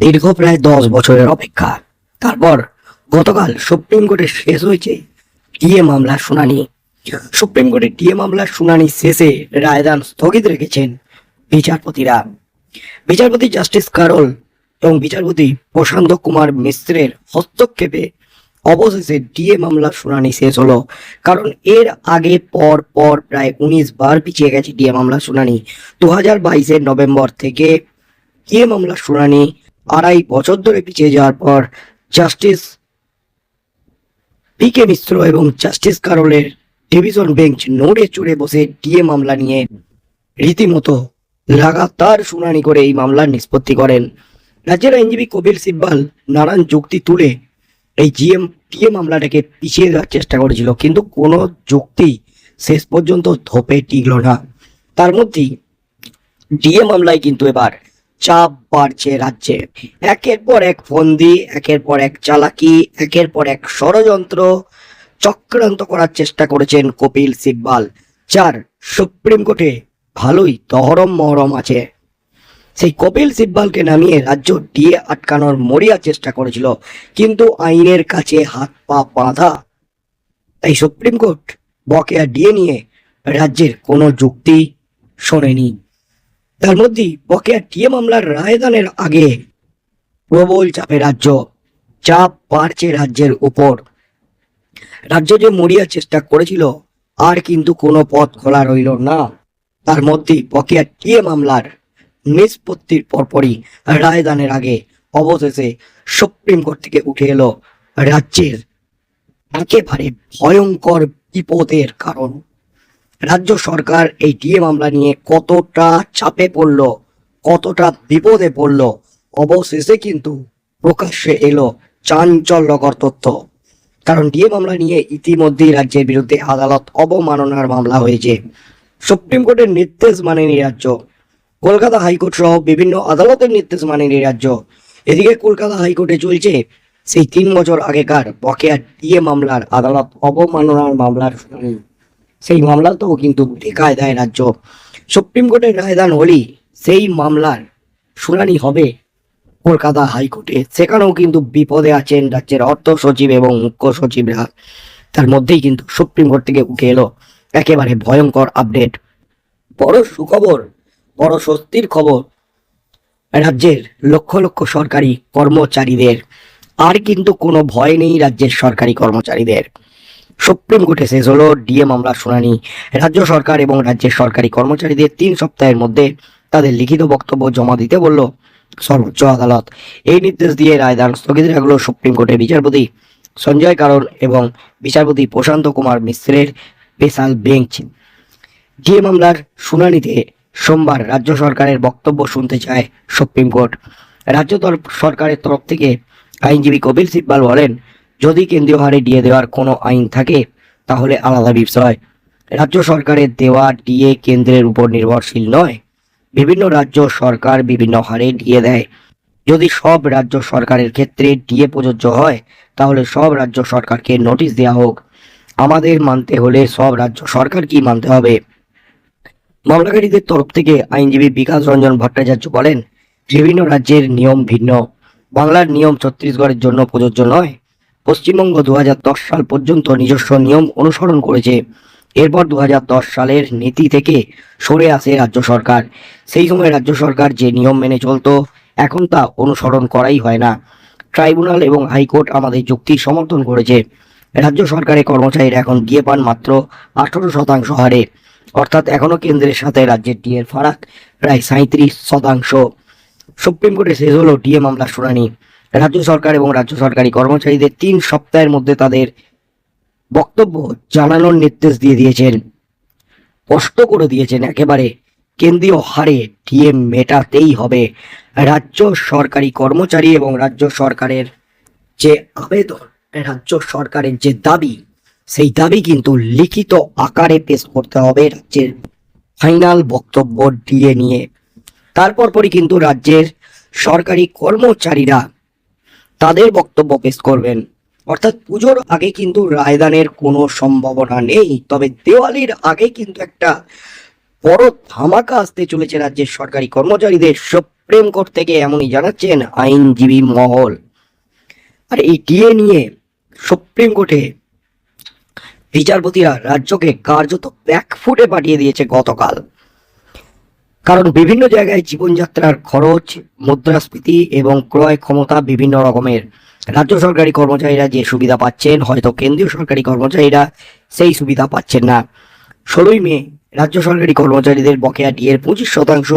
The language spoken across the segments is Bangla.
দীর্ঘ প্রায় দশ বছরের অপেক্ষা। তারপর গতকাল সুপ্রিম কোর্টে শেষ হয়েছে ডিএ মামলার শুনানি। সুপ্রিম কোর্টে ডিএ মামলার শুনানি শেষে রায়দান স্থগিত রেখেছেন বিচারপতিরা। বিচারপতি জাস্টিস কারল এবং বিচারপতি প্রশান্ত কুমার মিশ্রের হস্তক্ষেপে অবশেষে ডিএ মামলার শুনানি শেষ হলো। কারণ এর আগে পর পর প্রায় উনিশ বার পিছিয়ে গেছে ডিএ মামলার শুনানি। দু হাজার বাইশের নভেম্বর থেকে ডিএ মামলার শুনানি আড়াই বছর ধরে পিছিয়ে যাওয়ার পর জাস্টিস পি কে মিশ্র এবং জাস্টিস কারলের ডিভিশন বেঞ্চ নড়ে চড়ে বসে ডিএ মামলা নিয়ে রীতিমতো লাগাতার শুনানি করে এই মামলার নিষ্পত্তি করেন। রাজ্যের আইনজীবী কপিল সিব্বাল নানান যুক্তি তুলে এই জিএম, ডিএ মামলাটাকে পিছিয়ে দেওয়ার চেষ্টা করেছিল, কিন্তু কোনো যুক্তি শেষ পর্যন্ত ধোপে টিকল না। তার মধ্যেই ডিএ মামলায় কিন্তু এবার চাপ বাড়ছে রাজ্যে। একের পর এক ফন্দি একের পর এক চালাকি, একের পর এক ষড়যন্ত্র চক্রান্ত করার চেষ্টা করেছেন কপিল সিব্বাল, যার সুপ্রিম কোর্টে ভালোই তহরম মহরম আছে। সেই কপিল সিব্বালকে নামিয়ে রাজ্য ডিএ আটকানোর মরিয়া চেষ্টা করেছিল, কিন্তু আইনের কাছে হাত পা বাঁধা। তাই সুপ্রিম কোর্ট বকেয়া ডিএ নিয়ে রাজ্যের কোনো যুক্তি শোনেনি। তার মধ্যেই বকেয়া ডিএ মামলার রায়দানের আগে প্রবল চাপে রাজ্য, চাপ বাড়ছে রাজ্যের উপর। রাজ্য যে মরিয়ার চেষ্টা করেছিল, আর কিন্তু কোনো পথ খোলা রইল না। তার মধ্যেই বকেয়া ডিএ মামলার নিষ্পত্তির পরপরই রায়দানের আগে অবশেষে সুপ্রিম কোর্ট থেকে উঠে এলো রাজ্যের একেবারে ভয়ঙ্কর বিপদের কারণ। রাজ্য সরকার এই ডিএ মামলা নিয়ে কতটা চাপে পড়ল, কতটা বিপদে পড়ল, অবশেষে কিন্তু প্রকাশ্যে এলো চাঞ্চল্যকর তথ্য। কারণ ডিএ মামলা নিয়ে ইতিমধ্যেই রাজ্যের বিরুদ্ধে আদালত অবমাননার মামলা হয়েছে। সুপ্রিম কোর্টের নির্দেশ মানেনি রাজ্য। কলকাতা হাইকোর্ট সহ বিভিন্ন আদালতের নির্দেশ মানেনি রাজ্য। এদিকে কলকাতা হাইকোর্টে চলছে সেই তিন বছর আগেকার বকেয়া ডিএ মামলার আদালত অবমাননার মামলার শুনানি। সেই মামলাতেও কিন্তু টেকায় দেয় রাজ্য সুপ্রিম কোর্টের রায়দান হলেই সেই মামলার শুনানি হবে কলকাতা হাইকোর্টে। সেখানেও কিন্তু বিপদে আছেন রাজ্যের অর্থ সচিব এবং মুখ্য সচিবরা। তার মধ্যেই কিন্তু সুপ্রিম কোর্ট থেকে উঠে এলো একেবারে ভয়ঙ্কর আপডেট। বড় সুখবর, বড় স্বস্তির খবর, রাজ্যের লক্ষ লক্ষ সরকারি কর্মচারীদের। আর কিন্তু কোনো ভয় নেই রাজ্যের সরকারি কর্মচারীদের। সুপ্রিম কোর্টে শেষ হলো। ডিএ মামলার শুনানি। রাজ্য সরকার এবং রাজ্যের সরকারি কর্মচারীদের তিন সপ্তাহের মধ্যে তাদের লিখিত বক্তব্য জমা দিতে বলল সর্বোচ্চ আদালত। এই নির্দেশ দিয়ে রায়দান স্থগিত রাখল সুপ্রিম কোর্টের বিচারপতি সঞ্জয় কারণ এবং বিচারপতি প্রশান্ত কুমার মিশ্রের স্পেশাল বেঞ্চ। ডিএ মামলার শুনানিতে সোমবার রাজ্য সরকারের বক্তব্য শুনতে চায় সুপ্রিম কোর্ট। রাজ্য সরকারের তরফ থেকে আইনজীবী কপিল সিব্বাল বলেন যদি কেন্দ্রীয় হারে ডিএ দেওয়ার কোনো আইন থাকে, তাহলে আলাদা বিষয় রাজ্য সরকারের দেওয়া ডিএ কেন্দ্রের উপর নির্ভরশীল নয়। বিভিন্ন রাজ্য সরকার বিভিন্ন হারে ডিএ দেয়। যদি সব রাজ্য সরকারের ক্ষেত্রে ডিএ প্রযোজ্য হয়, তাহলে সব রাজ্য সরকারকে নোটিশ দেওয়া হোক। আমাদের মানতে হলে সব রাজ্য সরকার কি মানতে হবে। মামলাকারীদের তরফ থেকে আইনজীবী বিকাশ রঞ্জন ভট্টাচার্য বলেন, বিভিন্ন রাজ্যের নিয়ম ভিন্ন। বাংলার নিয়ম ছত্তিশগড়ের জন্য প্রযোজ্য নয়। পশ্চিমবঙ্গ দু হাজার দশ সাল পর্যন্ত নিজস্ব নিয়ম অনুসরণ করেছে। এরপর দু হাজার দশ সালের নীতি থেকে সরে আসে রাজ্য সরকার। সেই সময় রাজ্য সরকার যে নিয়ম মেনে চলতো, এখন তা অনুসরণ করাই হয় না। ট্রাইব্যুনাল এবং হাইকোর্ট আমাদের যুক্তি সমর্থন করেছে। রাজ্য সরকারের কর্মচারীরা এখন গিয়ে পান মাত্র আঠারো শতাংশ হারে। অর্থাৎ এখনও কেন্দ্রের সাথে রাজ্যের ডিএর ফারাক প্রায় সাঁত্রিশ শতাংশ। সুপ্রিম কোর্টে শেষ হলো ডিএ মামলার শুনানি। রাজ্য সরকার এবং রাজ্য সরকারি কর্মচারীদের তিন সপ্তাহের মধ্যে তাদের বক্তব্য জানানোর নির্দেশ দিয়ে দিয়েছেন। স্পষ্ট করে দিয়েছেন, একেবারে কেন্দ্রীয় হারে ডিএ মেটাতেই হবে। রাজ্য সরকারি কর্মচারী এবং রাজ্য সরকারের যে আবেদন, রাজ্য সরকারের যে দাবি, সেই দাবি কিন্তু লিখিত আকারে পেশ করতে হবে রাজ্যের ফাইনাল বক্তব্য ডিএ নিয়ে। তারপর পরই কিন্তু রাজ্যের সরকারি কর্মচারীরা তাদের বক্তব্য পেশ করবেন। অর্থাৎ পুজোর আগে কিন্তু রায়দানের কোনো সম্ভাবনা নেই, তবে দেওয়ালির আগে কিন্তু একটা বড় ধামাকা আসতে চলেছে রাজ্যের সরকারি কর্মচারীদের। সুপ্রিম কোর্ট থেকে এমনই জানাচ্ছেন আইনজীবী মহল। আর এই ডিএ নিয়ে সুপ্রিম কোর্টে বিচারপতিরা রাজ্যকে কার্যত ব্যাকফুটে পাঠিয়ে দিয়েছে গতকাল। কারণ বিভিন্ন জায়গায় জীবনযাত্রার খরচ, মুদ্রাস্ফীতি এবং ক্রয় ক্ষমতা বিভিন্ন রকমের। রাজ্য সরকারি কর্মচারীরা যে সুবিধা পাচ্ছেন, হয়তো কেন্দ্রীয় সরকারি কর্মচারীরা সেই সুবিধা পাচ্ছেন না। ষোলোই মে, রাজ্য সরকারি কর্মচারীদের বকেয়া ডিএর পঁচিশ শতাংশ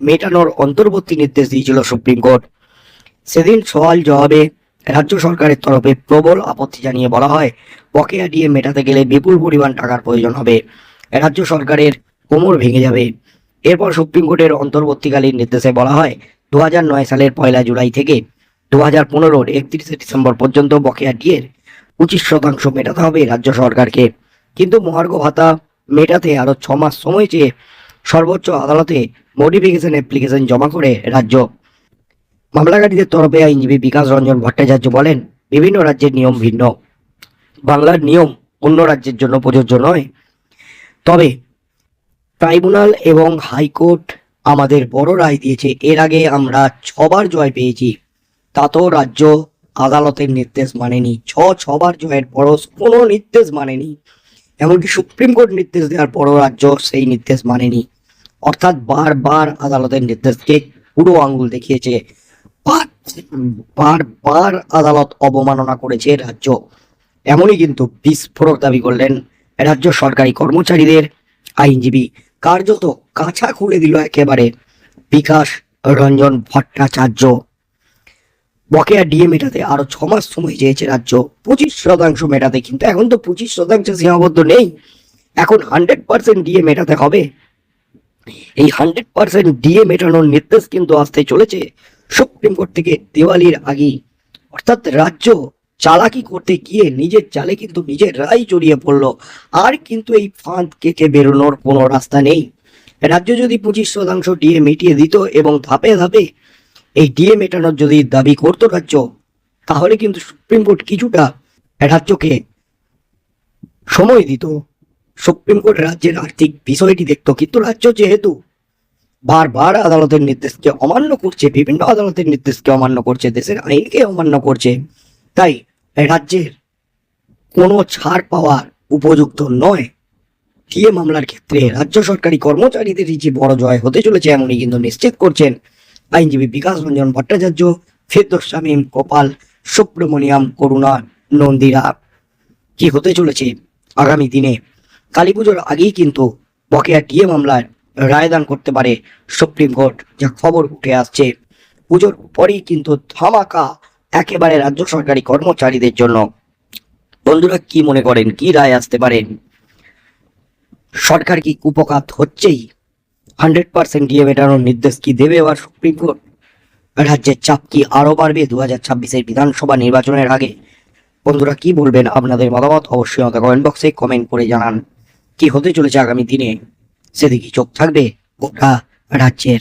মেটানোর অন্তর্বর্তী নির্দেশ দিয়েছিল সুপ্রিম কোর্ট। সেদিন সওয়াল জবাবে রাজ্য সরকারের তরফে প্রবল আপত্তি জানিয়ে বলা হয়, বকেয়া ডিএ মেটাতে গেলে বিপুল পরিমাণ টাকার প্রয়োজন হবে। রাজ্য সরকারের কোমর ভেঙে যাবে। এরপর সুপ্রিম কোর্টের অন্তর্বর্তীকালীন নির্দেশে বলা হয় দু সালের পয়লা জুলাই থেকে দু হাজার পনেরোর একত্রিশে ডিসেম্বর পর্যন্ত বকেয়া ডিএর পঁচিশ শতাংশ মেটাতে হবে রাজ্য সরকারকে। কিন্তু মহার্ঘ ভাতা মেটাতে আরও ছ মাস সময় চেয়ে সর্বোচ্চ আদালতে মডিফিকেশন অ্যাপ্লিকেশন জমা করে রাজ্য। মামলাকারীদের তরফে আইনজীবী বিকাশ রঞ্জন ভট্টাচার্য বলেন, বিভিন্ন রাজ্যের নিয়ম ভিন্ন। বাংলার নিয়ম অন্য রাজ্যের জন্য প্রযোজ্য নয়। তবে ট্রাইব্যুনাল এবং হাইকোর্ট আমাদের বড় রায় দিয়েছে। এর আগে আমরা ছবার জয় পেয়েছি। তাতেও রাজ্য আদালতের নির্দেশ মানেনি। ছ, ছবার জয়ের পরও কোনো নির্দেশ মানেনি। এমনকি সুপ্রিম কোর্ট নির্দেশ দেওয়ার পরও রাজ্য সেই নির্দেশ মানেনি। অর্থাৎ বারবার আদালতের নির্দেশকে পুরো আঙ্গুল দেখিয়েছে। বার- বারবার আদালত অবমাননা করেছে রাজ্য। এমনই কিন্তু বিস্ফোরক দাবি করলেন রাজ্য সরকারি কর্মচারীদের আইনজীবী। কার্যত কাছা খুলে দিল একেবারে। বিকাশ, রঞ্জন ভট্টাচার্য। বকেয়া ডিএ মেটাতে আরও ছ মাস সময় চেয়েছে রাজ্য। পঁচিশ শতাংশ মেটাতে, কিন্তু এখন তো পঁচিশ শতাংশ সীমাবদ্ধ নেই। এখন হান্ড্রেড পার্সেন্ট ডিএ মেটাতে হবে। এই হান্ড্রেড পার্সেন্ট ডিএ মেটানোর নির্দেশ কিন্তু আসতে চলেছে সুপ্রিম কোর্ট থেকে দিওয়ালির আগেই। অর্থাৎ রাজ্য চালাকি করতে গিয়ে নিজের চালে কিন্তু নিজের রায় জড়িয়ে পড়ল। আর কিন্তু এই ফাঁদ কেটে বেরোনোর কোনো রাস্তা নেই। রাজ্য যদি পঁচিশ শতাংশ ডিএ মিটিয়ে দিত এবং ধাপে ধাপে এই ডিএ মেটানোর যদি দাবি করতো রাজ্য, তাহলে কিন্তু সুপ্রিম কোর্ট কিছুটা রাজ্যকে সময় দিত। সুপ্রিম কোর্ট রাজ্যের আর্থিক বিষয়টি দেখতো, কিন্তু রাজ্য যেহেতু বারবার আদালতের নির্দেশকে অমান্য করছে, বিভিন্ন আদালতের নির্দেশকে অমান্য করছে, দেশের আইনকে অমান্য করছে, তাই রাজ্যের কোনো ছাড় পাওয়ার উপযুক্ত নয়। ডিএ মামলার ক্ষেত্রে রাজ্য সরকারি কর্মচারীদেরই যে বড় জয় হতে চলেছে এমনই কিন্তু নিশ্চিত করছেন আইনজীবী বিকাশ রঞ্জন ভট্টাচার্য, ফেরদোস শামীম গোপাল, সুব্রমণিয়াম করুণা নন্দিরা। কি হতে চলেছে আগামী দিনে? কালী পুজোর আগেই কিন্তু বকেয়া ডিএ মামলার রায়দান করতে পারে সুপ্রিম কোর্ট, যা খবর উঠে আসছে। পুজোর পরেই কিন্তু ধামাকা একেবারে রাজ্য সরকারি কর্মচারীদের জন্য। বন্ধুরা, কি মনে করেন? কি রায় আসতে পারেন সরকার কি কুপকাত হচ্ছেই? হান্ড্রেড পার্সেন্ট ডিএ মেটানোর নির্দেশ কি দেবে এবার সুপ্রিম কোর্ট? রাজ্যের চাপ কি আরও বাড়বে দু হাজার ছাব্বিশের বিধানসভা নির্বাচনের আগে? বন্ধুরা, কি বলবেন আপনাদের মতামত? অবশ্যই আমাকে কমেন্ট বক্সে কমেন্ট করে জানান। কি হতে চলেছে আগামী দিনে? সেদিকে চোখ থাকবে গোটা রাজ্যের